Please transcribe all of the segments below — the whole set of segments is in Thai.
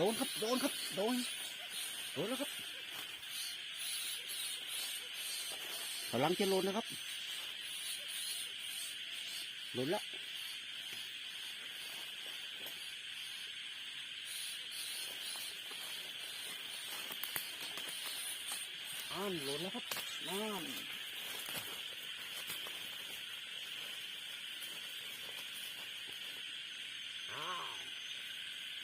โดนครับโดนครับโดนโดนแล้วครับกำลังจะหล่นนะครับหล่นแล้วอ่านหล่นแล้วครับน่านอ้าว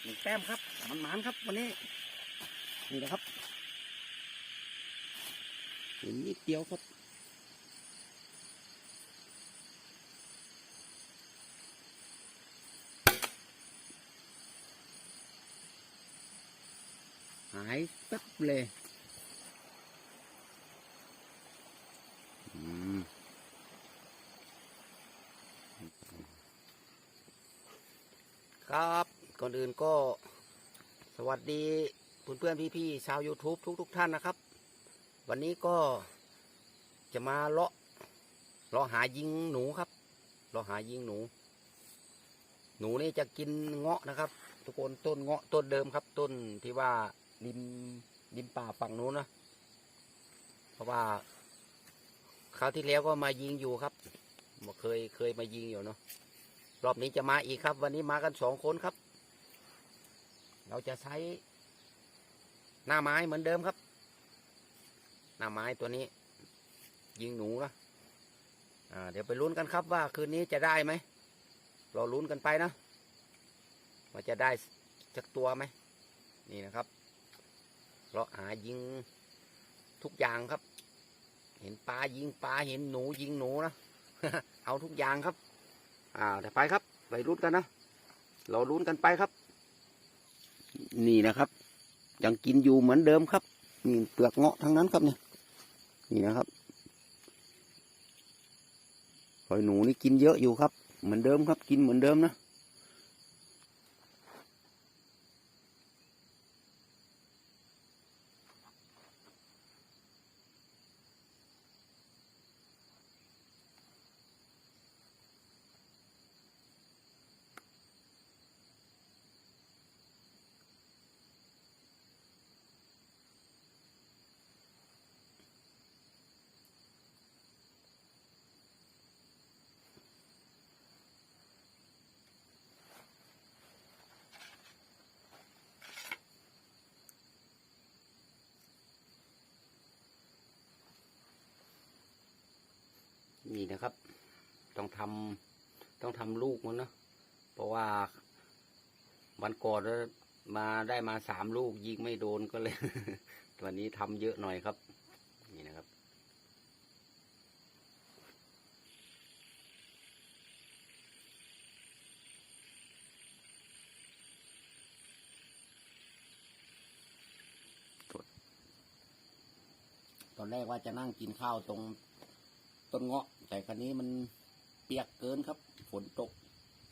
หนึ่งแต้มครับ มันหมานครับวันนี้ นี่นะครับเห็นนิดเดียวครับหายตึ๊บเลยครับ ก่อนอื่นก็ สวัสดีเพื่อนๆพี่ๆชาว YouTube ทุกๆท่านนะครับ วันนี้ก็จะมาเลาะเลาะหายิงหนูครับเลาะหายิงหนู หนูนี่จะกินเงาะนะครับ ทุกคนต้นเงาะต้นเดิมครับ ต้นที่ว่าริมริมป่าฝั่งนู้นนะเพราะว่าคราวที่แล้วก็มายิงอยู่ครับเคยเคยมายิงอยู่เนาะรอบนี้จะมาอีกครับ วันนี้มากันสองคนครับ เราจะใช้หน้าไม้เหมือนเดิมครับ หน้าไม้ตัวนี้ ยิงหนูนะเดี๋ยวไปลุ้นกันครับว่าคืนนี้จะได้ไหมเรอลุ้นกันไปนะว่าจะได้สักตัวไหมนี่นะครับ เราหายิงทุกอย่างครับ เห็นปลายิงปลาเห็นหนูยิงหนูนะเอาทุกอย่างครับ อ่าเดี๋ยวไปครับไปลุ้นกันนะเราลุ้นกันไปครับ นี่นะครับ ยังกินอยู่เหมือนเดิมครับนี่เปลือกเงาะทั้งนั้นครับเนี่ยนี่นะครับหอยหนูนี่กินเยอะอยู่ครับ เหมือนเดิมครับ กินเหมือนเดิมนะ นี่นะครับ ต้องทำต้องทำลูกมันนะเพราะว่าวันก่อนมาได้มาสามลูกยิงไม่โดนก็เลยวันนี้ทำเยอะหน่อยครับ นี่นะครับตอนแรกว่าจะนั่งกินข้าวตรง ต้นเงาะ แต่ครั้นี้มันเปียกเกินครับ ฝนตก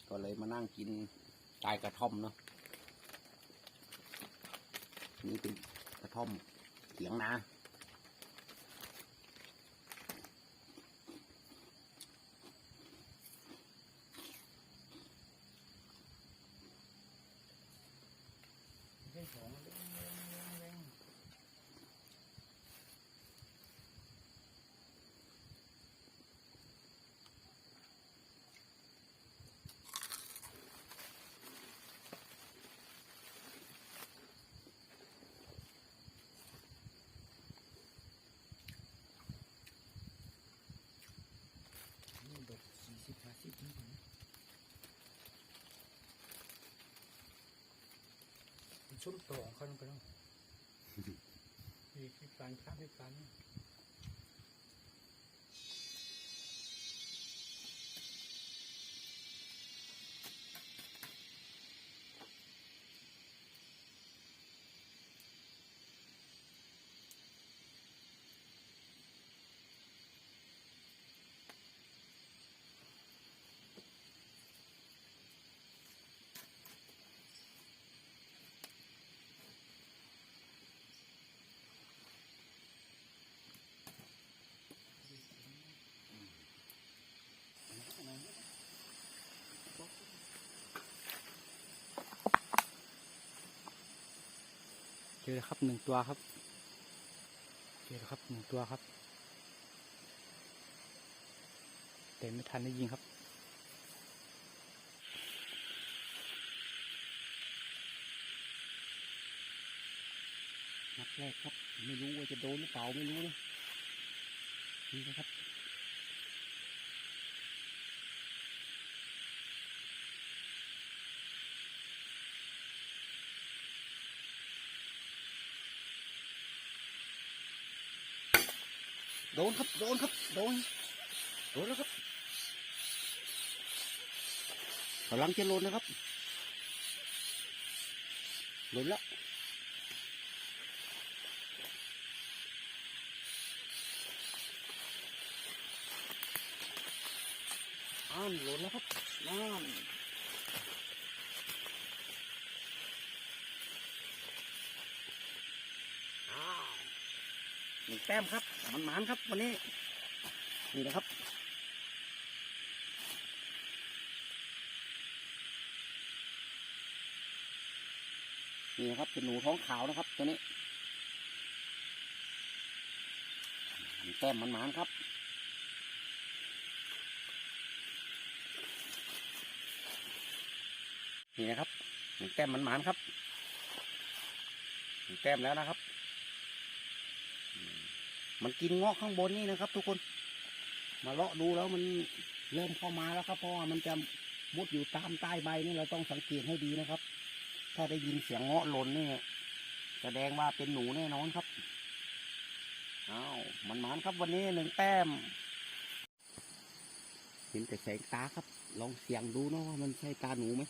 ก็เลยมานั่งกินใต้กระท่อมเนาะนี่เป็นกระท่อมเสียงนา ได้สองเร่งเร่งเร่งเร่งนี่ดอกสี่สิบห้าสิบนี่ก่อนนะมัน ชุ่มตัวของเขาลงไปแล้วมีการข้ามพิการ อแล้วครับหนึ่งตัวครับเจอแล้วครับหนึ่งตัวครับ แต่ไม่ทันได้ยิงครับนัดแรกครับ ไม่รู้ว่าจะโดนหรือเปล่าไม่รู้นะนี่นะครับ โดนครับ โดนครับ โดน โดนแล้วครับกำลังจะหล่นนะครับหล่นแล้วอ้านหล่นแล้วครับน่านอ้าวหนึ่งแต้มครับ มันหมานครับ วันนี้ นี่นะครับ นี่นะครับเป็นหนูท้องขาวนะครับ ตัวนี้หนึ่งแต้มมันหมานครับนี่นะครับหนึ่งแต้มมันหมานครับหนึ่งแต้มแล้วนะครับ มันกินเงาะข้างบนนี่นะครับ ทุกคน มาเลาะดูแล้วมันเริ่มเข้ามาแล้วครับเพราะว่ามันจะมุดอยู่ตามใต้ใบนี่เราต้องสังเกตให้ดีนะครับ ถ้าได้ยินเสียงเงาะหล่นนี่แสดงว่าเป็นหนูแน่นอนครับอ้าวมันหมานครับวันนี้หนึ่งแต้มเห็นแต่แสงตาครับ ลองเสียงดูเนาะว่ามันใช่ตาหนูไหม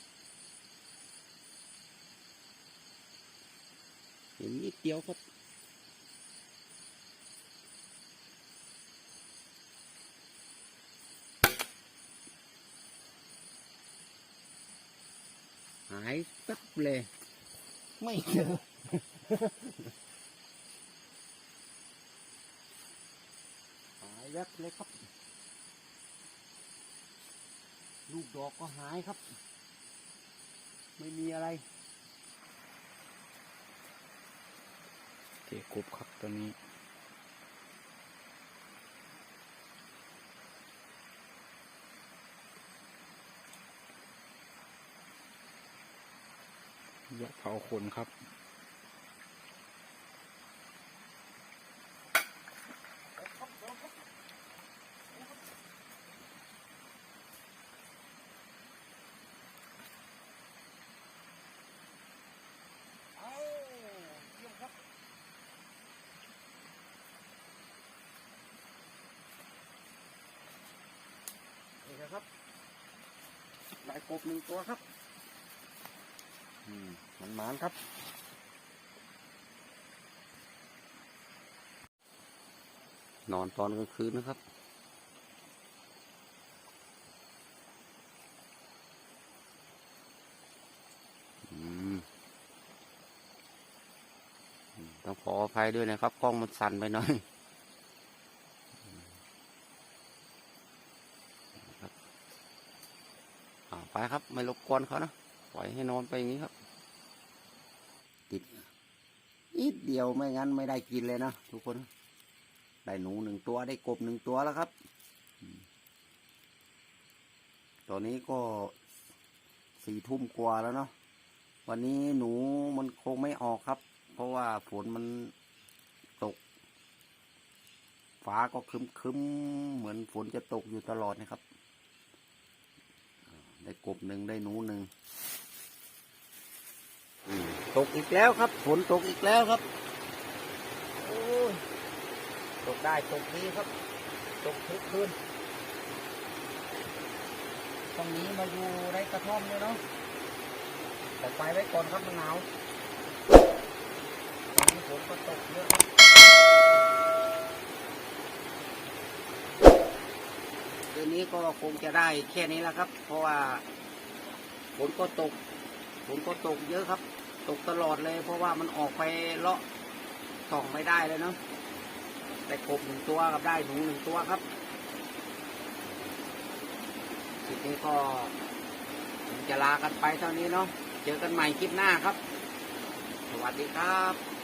เห็นนิดเดียวครับ หายสับเลย ไม่เจอ หายแวบเลยครับ ลูกดอกก็หายครับ ไม่มีอะไรเจกบครับตัวนี้ ยกเผาขนครับเอาเยี่ยมครับนี่นะครับได้กบหนึ่งตัวครับ หมานครับ นอนตอนกลางคืนนะครับต้องขออภัยด้วยนะครับ กล้องมันสั่นไปหน่อยครับอ่าไปครับ ไม่รบกวนเขานะ ปล่อยให้นอนไปอย่างนี้ครับ นิดเดียวไม่งั้นไม่ได้กินเลยนะทุกคน ได้หนูหนึ่งตัวได้กบหนึ่งตัวแล้วครับ ตอนนี้ก็สี่ทุ่มกว่าแล้วเนาะวันนี้หนูมันคงไม่ออกครับ เพราะว่าฝนมันตก ฟ้าก็ครึมคึมๆเหมือนฝนจะตกอยู่ตลอดนะครับ ได้กบหนึ่งได้หนูหนึ่ง ตกอีกแล้วครับ ฝนตกอีกแล้วครับโอ้ตกได้ตกดีครับ ตกทุกคืนตรงนี้มาอยู่ในกระท่อมเลยเนาะแต่ไปไว้ก่อนครับมันหนาวตอนนี้ฝนก็ตกเยอะคืนนี้ก็คงจะได้แค่นี้แล้วครับ เพราะว่าฝนก็ตก ผมก็ตกเยอะครับ ตกตลอดเลย เพราะว่ามันออกไปเลาะส่องไม่ได้เลยเนาะแต่กบหนึ่งตัวกับได้หนูหนึ่งตัวครับคลิปนี้ก็จะลากันไปเท่านี้เนาะเจอกันใหม่คลิปหน้าครับ สวัสดีครับ